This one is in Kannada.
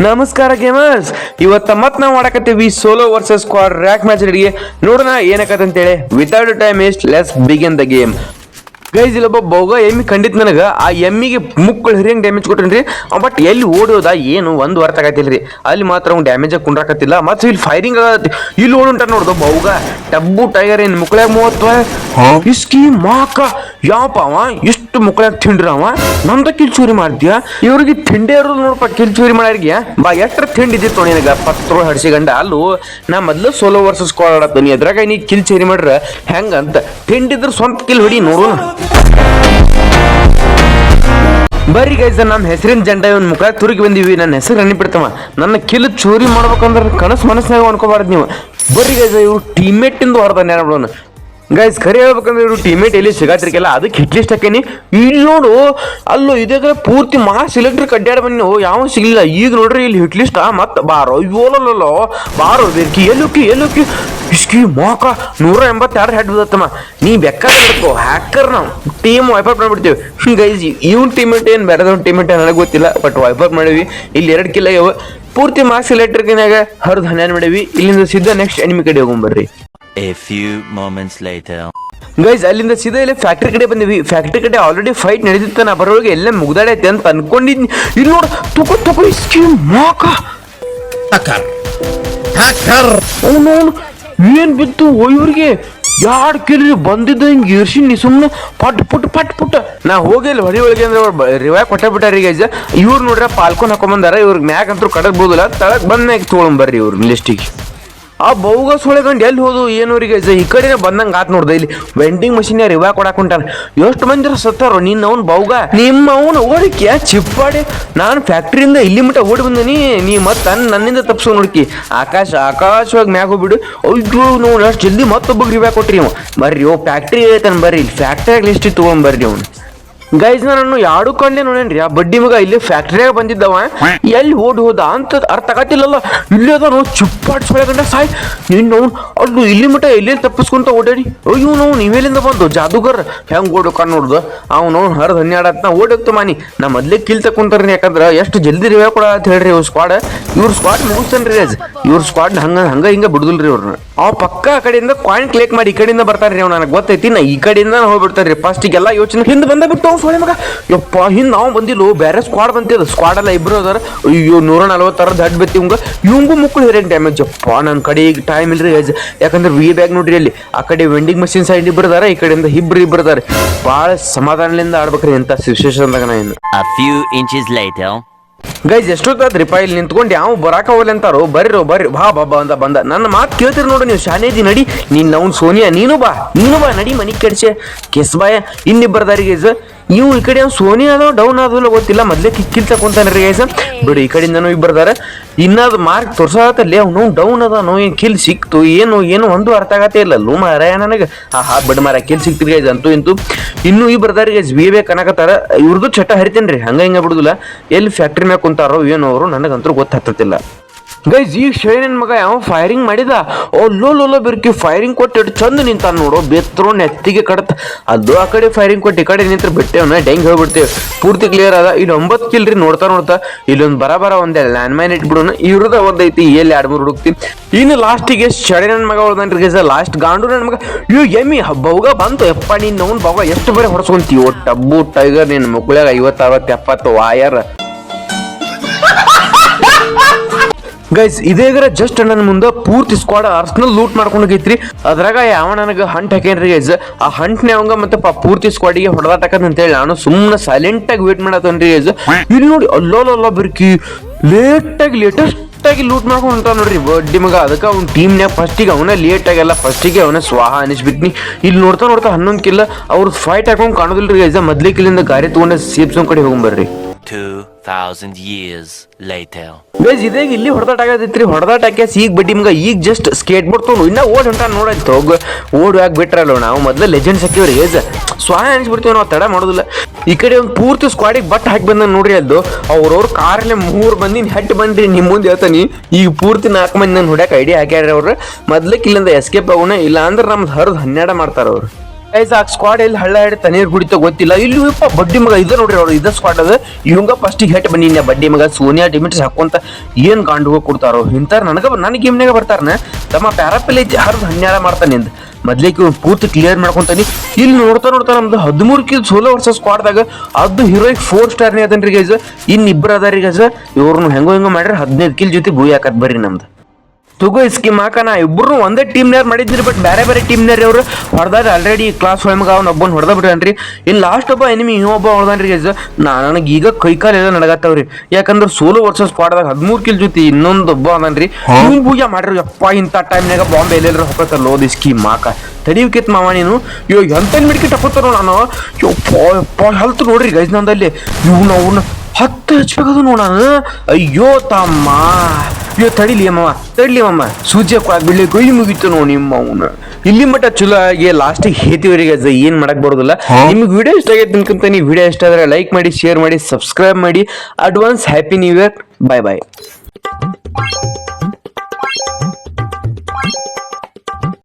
ನಮಸ್ಕಾರ ಗೇಮರ್ಸ್ ಇವತ್ತ ಮತ್ ನಾವು ಮಾಡಕತ್ತೀವಿ solo versus squad rank match ನೋಡೋಣ ಏನಕತ್ತಂತೇಳಿ. Without time waste let's begin the game guys ಇಲ್ಲೊಬ್ಬ ಬೋಗ ಎಮ್ಮಿ ಖಂಡಿತ ನನಗೆ. ಆ ಎಮ್ಮಿಗೆ ಮುಕ್ಕಳು ಹಿರಿಯಂಗೆ ಡ್ಯಾಮೇಜ್ ಕೊಟ್ಟನ್ರಿ. ಬಟ್ ಎಲ್ಲಿ ಓಡೋದ ಏನು ಒಂದು ಅರ್ಥ ರೀ ಅಲ್ಲಿ ಮಾತ್ರ ಅವ್ನು ಡ್ಯಾಮೇಜ್ ಕುಂಡ್ರಾಕತ್ತಿಲ್ಲ. ಮತ್ತೆ ಇಲ್ಲಿ ಫೈರಿಂಗ್ ಆಗತ್ತೆ. ಇಲ್ಲಿ ಓಡುಂಟ ನೋಡ್ದು ಬೌಗ. ಟಬ್ಬು ಟೈಗರ್ ಏನು ಮುಕ್ಕಳ್ಯಾಗ ಮೂವತ್ತು ಇಸ್ಕಿ ಮಾಕ. ಯಾಪ ಅವ? ಎಷ್ಟು ಮುಕ್ಕಳ್ಯಾಗ ತಿಂಡ್ರ ಅವ? ನಂದ ಕಿಲ್ ಚೂರಿ ಮಾಡ್ತೀಯ? ಇವ್ರಿಗೆ ತಿಂಡಿ ಇರೋದು ನೋಡಪ್ಪ ಕಿಲ್ ಚೂರಿ ಮಾಡ್ಯಾರಿಗೆ. ಬಾ ಎಷ್ಟ್ರ ತಿಂಡಿ ಇದ್ದಿತ್ತು ಪತ್ರ ಪತ್ರೋ ಹಡ್ಸಿಗಂಡ ಅಲ್ಲೂ ನಾ ಮೊದ್ಲು ಸೋಲೋ ವರ್ಸಸ್ ಸ್ಕ್ವಾಡ್ ನೀ ಅದ್ರಾಗ ನೀ ಕಿಲ್ ಚೇರಿ ಮಾಡ್ರ? ಹೆಂಗಂತ? ತಿಂಡಿದ್ರ ಸ್ವಂತ ಕಿಲ್ ಹೊಡಿ ನೋಡೋಣ. ಬರ್ರಿ ಗೈಸ ನಮ್ಮ ಹೆಸರಿನ ಜಂಡ ಇವನ್ ಮುಖ ತುರುಗಿ ಬಂದೀವಿ. ನನ್ನ ಹೆಸರು ನೆನಪಿಡ್ತವ ನನ್ನ ಕಿಲ್ ಚೋರಿ ಮಾಡ್ಬೇಕಂದ್ರೆ ಕನಸು ಮನಸ್ಸಿನಾಗ ಅನ್ಕೋಬಾರ್ದು ನೀವು. ಬರ್ರಿ ಗೈಸ ಟೀಮೇಟ್ ಇಂದ ಹೊರತಾನೆ ನೋಡೋಣ ಗೈಸ್ ಖರೆ ಹೇಳ್ಬೇಕಂದ್ರೆ ಇವ್ರು ಟೀಮೇಟ್ ಎಲ್ಲಿ ಸಿಗಾತಿರ್ಕಿಲ್ಲ ಅದಕ್ಕೆ ಹಿಟ್ ಲಿಸ್ಟ್ ಹಾಕೇನಿ. ಇಲ್ಲಿ ನೋಡು, ಅಲ್ಲೋ ಇದಾಗ ಪೂರ್ತಿ ಮಾಸ್ ಸಿಲಿಂಡರ್ ಕಡ್ಡಾಡ ಬನ್ನಿ ಯಾವ ಸಿಗ್ಲಿಲ್ಲ. ಈಗ ನೋಡ್ರಿ, ಇಲ್ಲಿ ಹಿಟ್ ಲಿಸ್ಟ್ ಮತ್ತೆ ಬಾರೋ. ಅಯ್ಯೋಲಲ್ಲೋ ಬಾರೋ, ಬೇರ್ಕಿ. ಎಲ್ಲುಕ್ಕಿ ಎಲ್ಲುಕ್ಕಿ ಇಸ್ಕಿ ಮೋಕ ನೂರ ಎಂಬತ್ತೆರಡು ಹೆಡ್ ಬಿದ್ದತ್ತಮ್ಮ ನೀ ಬೇಕಾದ್ರೆ ಬಿಡ್ಕೋ ಹ್ಯಾಕರ್ ನಾವು. ಟೀಮ್ ವೈಪೌಟ್ ಮಾಡ್ಬಿಡ್ತೀವಿ. ಗೈಸ್ ಇವ್ನ ಟೀಮೇಟ್ ಏನು ಬೇರೆದವ್ನ ಟೀಮೇಟ್ ನನಗೆ ಗೊತ್ತಿಲ್ಲ ಬಟ್ ವೈಪರ್ ಮಾಡೀವಿ ಇಲ್ಲಿ ಎರಡು ಕಿಲ್ಲ ಯಾವ ಪೂರ್ತಿ ಮಾಸ್ ಎಲೆಕ್ಟ್ರಿಕ್ನಾಗ ಹರಿದು ಹನ್ನೆರಡು ಮಾಡೀವಿ ಇಲ್ಲಿಂದ ಸಿದ್ಧ ನೆಕ್ಸ್ಟ್ ಎನಿಮಿ ಕಡೆ ಹೋಗೊಂಬರ್ರಿ a few moments later. Guys ಅಲ್ಲಿಂದ ಸೀದಾ ಇಲ್ಲಿ ಫ್ಯಾಕ್ಟ್ರಿ ಕಡೆ ಬಂದಿವಿ ಫ್ಯಾಕ್ಟ್ರಿ ಕಡೆ ಆಲ್ರೆಡಿ ಫೈಟ್ ನಡೆದಿತ್ತು ನಾ ಬರೋರಿಗೆ ಎಲ್ಲ ಮುಗ್ದಾಡೈತೆ ಅಂತ ಅನ್ಕೊಂಡಿದ್ನಿ. ಇಲ್ಲಿ ನೋಡು ತುಕೋ ತುಕು ಇಸ್ಕಿ ಮಾಕ. Hacker. Hacker. ಅವನು ಏನ್ ಬಿದ್ದು ಇವ್ರಿಗೆ ಯಾಡ್ ಕಿರಿ ಬಂದಿದ್ದ ಹಿಂಗೆ ಇರ್ಸಿ ನೀ ಸುಮ್ಮನೆ ಪಟ್ ಪುಟ್ ಪಟ್ ಪುಟ್. ನಾ ಹೋಗಿಲ್ಲ, ಹೊಡಿ ಒಳಗೆ ಅಂದ್ರೆ ಅವ್ರು ರಿವಾಯ್ ಕೊಟ್ಟ ಬಿಟ್ಟಾರ ಈಗ ಇವ್ರು ನೋಡ್ರ ಪಾಲ್ಕೊಂಡ್ ಹಾಕೊಂಬಂದಾರ ಇವ್ರಿಗೆ ಮ್ಯಾಗ ಅಂತೂ ಕಡಕ್ಬೋದಿಲ್ಲ ತಳಕ್ ಬಂದ್ ಮ್ಯಾಗ ತೊಗೊಂಬರ್ರಿ ಇವ್ರ ಲಿಸ್ಟಿಗೆ ಆ ಬೌಗ ಹೊಳೆಗಂಡು ಎಲ್ಲಿ ಹೋದು, ಏನು ಅವ್ರಿಗೆ? ಈ ಕಡೆನೇ ಬಂದಂಗೆ ಆತ್ ನೋಡ್ದ. ಇಲ್ಲಿ ವೆಂಡಿಂಗ್ ಮಷೀನ್ ರಿವಾ ಕೊಡಾಕ್ ಹೊಂಟಾನ ಎಷ್ಟು ಮಂದಿ ಸತ್ತಾರೋ, ನಿನ್ನ ಅವ್ನು ಬೌಗ ನಿಮ್ಮ ಅವನ ಓಡಿಕೆ ಚಿಪ್ಪಾಡಿ. ನಾನು ಫ್ಯಾಕ್ಟ್ರಿಯಿಂದ ಇಲ್ಲಿ ಮಟ್ಟ ಓಡಿ ಬಂದನಿ, ನೀ ಮತ್ತೆ ನನ್ನಿಂದ ತಪ್ಸೋ ನೋಡ್ಕಿ. ಆಕಾಶ, ಆಕಾಶವಾಗಿ ಮ್ಯಾಗ ಹೋಗ್ಬಿಡು. ಅಯ್ಯೋ, ನೋಡಿ ಅಷ್ಟು ಜಲ್ದಿ ಮತ್ತೊಬ್ಬಗೆ ರಿವಾ ಕೊಟ್ರಿ ಅವ ಬರ್ರಿ, ಓ ಫ್ಯಾಕ್ಟ್ರಿ ಹೇಳ್ತಾನೆ ಬರ್ರಿ, ಇಲ್ಲಿ ಫ್ಯಾಕ್ಟ್ರಿಯಾಗ ಲಿಸ್ಟ್ ತೊಗೊಂಡ್ ಬರ್ರಿ ಅವ್ನು. ಗೈಸ್ ನಾನು ಯಾಡು ಕಂಡೆ ನೋಡೇನ್ರಿ ಆ ಬಡ್ಡಿ ಮಗ ಇಲ್ಲಿ ಫ್ಯಾಕ್ಟ್ರಿಯಾಗ ಬಂದಿದ್ದವ. ಎಲ್ಲಿ ಓಡಿ ಹೋದ ಅಂತ ಅರ್ಥ ಆಗತ್ತಿಲ್ಲಲ್ಲ. ಇಲ್ಲಿ ಅದ ನಾವು ಚಿಪ್ಪಾಡ್ ಸಾಯ್. ನಿನ್ನ ಅವ್ನು? ಅಲ್ಲೂ ಇಲ್ಲಿ ಮಟ್ಟ ಎಲ್ಲಿ ತಪ್ಪಿಸ್ಕೊಂತ ಓಡಾಡಿ ಅಯ್ಯೋ, ನಾವು ನೀವೆಲ್ಲಿಂದ ಬಂದು? ಜಾದೂಗರ್, ಹೆಂಗ್ ಓಡ್ ಕಣ್ ನೋಡ್ದು? ಅವ್ನು ಹರಿದು ಹನ್ನೆರಡು ನಾ ಓಡೋಗ್ತು ಮಾನಿ. ನಾ ಮೊದ್ಲೇ ಕಿಲ್ ತಕೊಂತಾರ್ರಿ ಯಾಕಂದ್ರೆ ಎಷ್ಟು ಜಲ್ದಿ ರೀ ಕೊಡ ಅಂತ ಹೇಳ್ರಿ ಇವ್ರ ಸ್ಕ್ವಾಡ್ ಇವ್ರ ಸ್ಕ್ವಾಡ್ ಮುಗಿಸ್ತೇನ್ರಿ ರೇಜ್ ಇವ್ರ ಸ್ಕ್ವಾಡ್ ಹಂಗ ಹಂಗ ಹಿಂಗ ಬಿಡುದಿಲ್ರಿ ಅವ್ರನ್ನ ಅವ್ ಪಕ್ಕ ಆ ಕಡೆಯಿಂದ ಕಾಯಿನ್ ಕ್ಲೇಕ್ ಮಾಡಿ ಈ ಕಡೆಯಿಂದ ಬರ್ತಾರ್ರಿ ಅವ್ನು. ನನಗೆ ಗೊತ್ತೈತಿ ನಾ ಈ ಕಡೆಯಿಂದ ಹೋಗ್ಬಿಡ್ತಾರ್ರಿ. ಫಸ್ಟಿಗೆಲ್ಲ ಯೋಚನೆ ಹಿಂದೆ ಬಂದ ಬಿಟ್ಟು ಸೊಳೆ ಮಗ ಯಪ್ಪ ಹಿಂದೆ ನಾವು ಬಂದಿಲ್ಲ ಬೇರೆ ಸ್ಕ್ವಾಡ್ ಬಂತಿದ ಸ್ಕ್ವಾಡ್ ಎಲ್ಲ ಇಬ್ರು ಅದಾರ. ಅಯ್ಯೋ ನೂರ ನಲ್ವತ್ತಾರ ದಡ್ ಬತ್ತಿ ಇವಂಗ. ಇವಂಗು ಮುಕ್ಕಳು ಹೇರೇನ್ ಡ್ಯಾಮೇಜ್ ಯಪ್ಪ ನನ್ನ ಕಡೆ ಈಗ ಟೈಮ್ ಇಲ್ರಿ. ಯಾಕಂದ್ರೆ ವಿ ಬ್ಯಾಗ್ ನೋಡ್ರಿ ಅಲ್ಲಿ. ಆ ಕಡೆ ವೆಂಡಿಂಗ್ ಮಷಿನ್ ಸೈಡ್ ಇಬ್ರು ಅದಾರ ಈ ಕಡೆಯಿಂದ ಇಬ್ರು ಇಬ್ರು ಅದಾರ. ಭಾಳ ಸಮಾಧಾನದಿಂದ ಆಡ್ಬೇಕ್ರಿ ಎಂತ ಸಿಚುವೇಶನ್ದಾಗ ನಾ ಇನ್ನು. A few inches later. Guys ಎಷ್ಟೊತ್ತಾದ್ರಿಪ್ಪ ಇಲ್ಲಿ ನಿಂತ್ಕೊಂಡು ಯಾವ ಬರಾಕ ಹೋಗ್ಲಿ ಅಂತಾರೋ? ಬರ್ರಿ ಬರ್ರಿ. ಬಾ ಬಾ ಬಾ ಅಂತ ಬಂದ. ನನ್ನ ಮಾತು ಕೇಳ್ತೀರಿ ನೋಡು ನೀವು ಶಾನೇದಿ ನಡಿ. ನೀನು ಅವ್ನು ಸೋನಿಯಾ ನೀನು ಬಾ. ನೀನು ಬಾ ನಡಿ ಮನಿ ಕೆಡ್ಸೆ. ಕೆಸ್ ಬಾಯ ಇನ್ನಿಬ್ಬರದಾರಿ ಗೈಸ್ ಇವು ಈ ಕಡೆ ಸೋನಿ ಅದೋ ಡೌನ್ ಆದಲ್ಲ ಗೊತ್ತಿಲ್ಲ. ಮೊದ್ಲೇ ಕಿಕ್ಕಿಲ್ ತಕೊಂತಾನೆ ರೀ ಗೈಸ ಬಿಡು, ಈ ಕಡೆಯಿಂದನೂ ಇಬ್ಬರದಾರ ಇನ್ನದು ಮಾರ್ಕ್ ತೋರ್ಸಾತಲ್ಲಿ ಅವನು ಡೌನ್ ಅದ ನೋ ಏನು ಕಿಲ್ ಸಿಕ್ತು, ಏನು ಏನು ಒಂದು ಅರ್ಥ ಆಗತ್ತೆ ಇಲ್ಲ. ಲೂ ಮಾರ ನನಗೆ. ಆ ಹಾ ಬಡ್ ಮಾರ ಕಿಲ್ ಸಿಕ್ತಿರಿ ಗೈಸ್ ಅಂತೂ ಇಂತು. ಇನ್ನೂ ಈ ಗೈಸ್ ವಿ ಬೇ ಅನ್ನಕತ್ತಾರ ಇವ್ರದ್ದು ಚಟ ಹರಿತೇನೆ ರೀ ಹಂಗ ಹಿಂಗ ಬಿಡುದಿಲ್ಲ. ಎಲ್ಲಿ ಫ್ಯಾಕ್ಟ್ರಿ ಮ್ಯಾಗ ಕುಂತಾರೋ ಏನೋ ಅವರು, ನನಗಂತೂ ಗೊತ್ತಾಗ್ತಿಲ್ಲ ಗೈಸ್ ಈಗ ಶೈನನ್ ಮಗ ಯಾವ ಫೈರಿಂಗ್ ಮಾಡಿದ? ಓ, ಲೋ ಲೋ ಬಿರ್ಕಿ ಫೈರಿಂಗ್ ಕೊಟ್ಟು ಚಂದ ನಿಂತಾನ ನೋಡು. ಬೆತ್ರೋ ನೆತ್ತಿಗೆ ಕಡತ. ಅದು ಆ ಕಡೆ ಫೈರಿಂಗ್ ಕೊಟ್ಟು ಈ ಕಡೆ ನಿಂತ್ರ ಬಿಟ್ಟೇವನ ಡೆಂಗ್ ಹೇಳ್ಬಿಡ್ತೇವೆ ಪೂರ್ತಿ ಕ್ಲಿಯರ್ ಅದ ಇಲ್ಲಿ ಒಂಬತ್ತು ಕಿಲ್ರಿ ನೋಡ್ತಾ ನೋಡ್ತಾ ಇಲ್ಲೊಂದು ಬರ ಬರ ಒಂದೇ ಲ್ಯಾಂಡ್ ಮೈನ್ ಇಟ್ಬಿಡೋಣ. ಇವ್ರದ ಒಂದೈತಿ ಎಲ್ಲಿ ಎರಡು ಮೂರು ಹುಡುಕ್ತಿ. ಇನ್ನು ಲಾಸ್ಟಿಗೆ ಶಡೆ ಮಗ ಉಳ್ದನ್ರಿ ಗೈಸ್ ಲಾಸ್ಟ್ ಗಾಂಡು ನನ್ನ ಮಗ. ಇವ್ ಎಮ್ಮಿ ಬೌಗ ಬಂತು. ಎಪ್ಪ ನೀನು ಅವ್ನು ಬೌಗ ಎಷ್ಟು ಬರೀ ಹೊಡ್ಸ್ಕೊಂತೀವಿ ಟಬ್ಬು ಟೈಗರ್ ನಿನ್ನ ಮಕ್ಕಳಾಗ ಐವತ್ತು ಅರವತ್ತು ಎಪ್ಪತ್ತು ವಾಯರ್ ಗೈಸ್ ಇದೇಗರ ಜಸ್ಟ್ ನನ್ನ ಮುಂದೆ ಪೂರ್ತಿ ಸ್ಕ್ವಾಡ್ ಅರ್ಸ್ನಲ್ ಲೂಟ್ ಮಾಡ್ಕೊಂಡು ಹೋಗೈತ್ರಿ. ಅದ್ರಾಗ ಯಾವ ನನಗೆ ಹಂಟ್ ಹಾಕೇನ್ರಿ ಗೈಸ್ ಆ ಹಂಟ್ನೇ ಅವಂಗ ಮತ್ತೆ ಪೂರ್ತಿ ಸ್ಕ್ವಾಡಿಗೆ ಹೊಡೆದಾಟಕಂತ ಅಂತ ಹೇಳಿ ನಾನು ಸುಮ್ಮನೆ ಸೈಲೆಂಟ್ ಆಗಿ ವೇಟ್ ಮಾಡತ್ತನ್ರಿ ಗೈಸ್ ಇಲ್ಲಿ ನೋಡಿ ಅಲ್ಲೋಲಲ್ಲ ಬಿರ್ಕಿ. ಲೇಟ್ ಆಗಿ ಲೇಟೆಸ್ಟ್ ಆಗಿ ಲೂಟ್ ಮಾಡ್ಕೊಂಡು ನೋಡ್ರಿ ಬಡ್ಡಿ ಮಗ ಅದಕ್ಕೆ ಅವ್ನ ಟೀಮ್ನ್ಯಾಗ ಫಸ್ಟಿಗೆ ಅವನ ಲೇಟ್ ಫಸ್ಟ್ ಫಸ್ಟಿಗೆ ಅವನ ಸ್ವಾಹ ಅನಿಸ್ಬಿಟ್ನಿ. ಇಲ್ಲಿ ನೋಡ್ತಾ ನೋಡ್ತಾ ಹನ್ನೊಂದು ಕಿಲ್ಲ ಅವ್ರು ಫೈಟ್ ಹಾಕೊಂಡ್ ಕಾಣೋದಿಲ್ರಿ ಮೊದ್ಲೇ ಕಿಲ್ಲಿಂದ ಗಾರಿ ತಗೊಂಡ ಸೇಬ್ಸೋನ್ ಕಡೆ ಹೋಗ್ಬರ್ರಿ. 2000 years later. ಗೈಸ್, ಇದೇಗ ಇಲ್ಲಿ ಹೊಡೆದಾಟ ಆಗತೈತ್ರಿ ಹೊಡೆದಾಟ ಹಾಕ್ಯಾಸ್ ಈಗ ಬಡ್ಡಿ ನಿಮ್ಗೆ ಈಗ ಜಸ್ಟ್ ಸ್ಕೇಟ್ ಬೋರ್ಡ್ ತೊಗೊಂಡು ಇನ್ನ ಓಡ್ ಹೊಂಟ ನೋಡಾಯ್ತು ಹೋಗ ಓಡ್ ಯಾಕೆ ಬಿಟ್ರಲ್ಲ ನಾವು? ಮೊದಲ ಲೆಜೆಂಡ್ಸ್ ಹಾಕಿವ್ರಿ ಗೈಸ್. ಸ್ವಾಹ ಅನಿಸ್ಬಿಡ್ತೀವಿ ನಾವು, ತಡ ಮಾಡೋದಿಲ್ಲ. ಈ ಕಡೆ ಒಂದು ಪೂರ್ತಿ ಸ್ಕ್ವಾಡಿಗೆ ಬಟ್ ಹಾಕಿ ಬಂದ ನೋಡ್ರಿ ಅದು ಅವ್ರವ್ರ ಕಾರಲ್ಲೇ ಮೂರು ಬಂದಿ ಹೆಟ್ ಬಂದ್ರಿ ನಿಮ್ಮ ಮುಂದೆ ಹೇಳ್ತಾನೆ. ಈಗ ಪೂರ್ತಿ ನಾಲ್ಕು ಮಂದಿ ನಾನು ಹೊಡ್ಯಾಕೆ ಐಡಿಯಾ ಹಾಕ್ಯಾರ ಅವ್ರು. ಮೊದ್ಲಕ್ಕೆ ಇಲ್ಲಿಂದ ಎಸ್ಕೇಪ್ ಆಗೋಣ ಇಲ್ಲ ಅಂದ್ರೆ ನಮ್ದು ಹರಿದು ಹನ್ನೆರಡು ಮಾಡ್ತಾರೆ ಅವ್ರು. ಗೈಸ್ ಆ ಸ್ಕ್ವಾಡ್ ಎಲ್ಲಿ ಹಳ್ಳ ಹಿಡಿ ತನೀರ್ ಕುಡಿತ ಗೊತ್ತಿಲ್ಲ. ಇಲ್ಲಿ ಇಪ್ಪ ಬಡ್ಡಿ ಮಗ ಇದ ನೋಡ್ರಿ ಅವ್ರು ಇದ ಸ್ಕ್ವಾಡ್ ಅದು. ಇವಂಗ ಫಸ್ಟ್ ಹೆಟ್ ಬನ್ನಿ ಬಡ್ಡಿ ಮಗ. ಸೋನಿಯಾ ಡಿಮಿಟ್ಸ್ ಹಾಕೊಂತ ಏನ್ ಗಾಂಡು ಕೊಡ್ತಾರೋ? ಇಂತಾರ ನನಗ ನನ್ನ ಗೇಮ್ನಾಗ ಬರ್ತಾರನ? ತಮ್ಮ ಪ್ಯಾರಾಪಿಲ್ ಐತಿ, ಹರಿದು ಹನ್ನೆರ ಮಾಡ್ತಾನೆ ನಿಂದ ಮೊದ್ಲಿಕ್ಕೆ ಪೂರ್ತಿ ಕ್ಲಿಯರ್ ಮಾಡ್ಕೊಂತಾನೆ. ಇಲ್ಲಿ ನೋಡ್ತಾ ನೋಡ್ತಾ ನಮ್ದು ಹದಿಮೂರು ಕಿಲ್ ಸೋಲೋ ವರ್ಷ ಸ್ಕ್ವಾಡ್ದಾಗ ಅದು ಹೀರೋಯಿಕ್ ಫೋರ್ ಸ್ಟಾರ್ನೇ ಅದನ್ರಿ ಗೈಸ್ ಇನ್ ಇಬ್ಬರು ಅದಾರಿ ಗೈಸ್ ಇವ್ರನ್ನ ಹೆಂಗೋ ಹೆಂಗೋ ಮಾಡ್ರಿ ಹದಿನೈದು ಕಿಲ್ ಜೊತೆ ಭೂಯಾಕತ್ ಬರ್ರಿ ನಮ್ದು. ತಗೋ ಸ್ಕೀಮ್ ಹಾಕನ ಇಬ್ರು ಒಂದೇ ಟೀಮ್ನಾರ್ ಮಾಡಿದ್ರಿ ಬಟ್ ಬೇರೆ ಬೇರೆ ಟೀಮ್ನಾರ್ ಅವರು ಹೊಡೆದಾಗ ಆಲ್ರೆಡಿ ಕ್ಲಾಸ್ ಒಳಗೆ ಅವ್ನ ಒಬ್ಬನ್ ಹೊಡೆದ ಬಿಟ್ಟಾನ್ರಿ ಇನ್ನು ಲಾಸ್ಟ್ ಒಬ್ಬ ಎನಿಮಿ ಒಬ್ಬ ಹೊಡೆದಾನ್ರಿ ಗೈಸ್ ನಾ ನನಗೆ ಈಗ ಕೈ ಕಾಲು ಎಲ್ಲ ನಡಗತ್ತವ್ರಿ. ಯಾಕಂದ್ರೆ ಸೋಲೋ ವರ್ಷ ಸ್ಕ್ವಾಡ್ದಾಗ ಹದಿಮೂರು ಕಿಲ್ ಜೊತೆ ಇನ್ನೊಂದು ಒಬ್ಬ ಅದನ್ರಿ. ಇವ್ನು ಪೂಜೆ ಮಾಡ್ರಿ ಯಪ್ಪ ಇಂಥ ಟೈಮ್ನಾಗ ಬಾಂಬೆ ಎಲ್ಲೆಲ್ಲರೂ ಹೊಕ್ಕತ್ತಲ್ಲ ಓದಿ ಸ್ಕೀಮ್ ಹಾಕ ತಡಿಬೇಕಿತ್ತು ಮಾವ ನೀನು. ಇವಾಗ ಎಂತ ಮಿಡ್ಕಿ ಟಪ್ಪತ್ತಾರೋ ನಾನು. ಯಪ್ಪ ಯಪ್ಪ ಹೆಲ್ತ್ ನೋಡ್ರಿ ಗೈಸ್ ನಂದಲ್ಲಿ ಇವ್ನ ಅವ್ನ ಹತ್ತು ಹಚ್ಬೇಕದು ನೋಡೋಣ ಅಯ್ಯೋ ತಮ್ಮ. ಅಯ್ಯೋ ತಡಿಲಿ ತಡಿಲಿಯಮ್ಮ ತಡಿಲಿ ಅಮ್ಮ. ಸೂಜಿ ಹಾಕಿ ಬಿಡ್ಲಿ ಕೈ ಮುಗೀತು ನೋಡಿ ನಿಮ್ಮ ಅವನ. ಇಲ್ಲಿ ಮಟ್ಟ ಚಲೋ ಆಗಿ ಲಾಸ್ಟ್ ಹೇತಿವರಿಗೆ ಏನ್ ಮಾಡಕ್ ಬರೋದಿಲ್ಲ. ನಿಮ್ಗೆ ವಿಡಿಯೋ ಇಷ್ಟ ಆಗೈತೆ ಅನ್ಕೊಂತ ನೀವು ವಿಡಿಯೋ ಇಷ್ಟ ಆದ್ರೆ ಲೈಕ್ ಮಾಡಿ ಶೇರ್ ಮಾಡಿ ಸಬ್ಸ್ಕ್ರೈಬ್ ಮಾಡಿ. Advance happy new year bye bye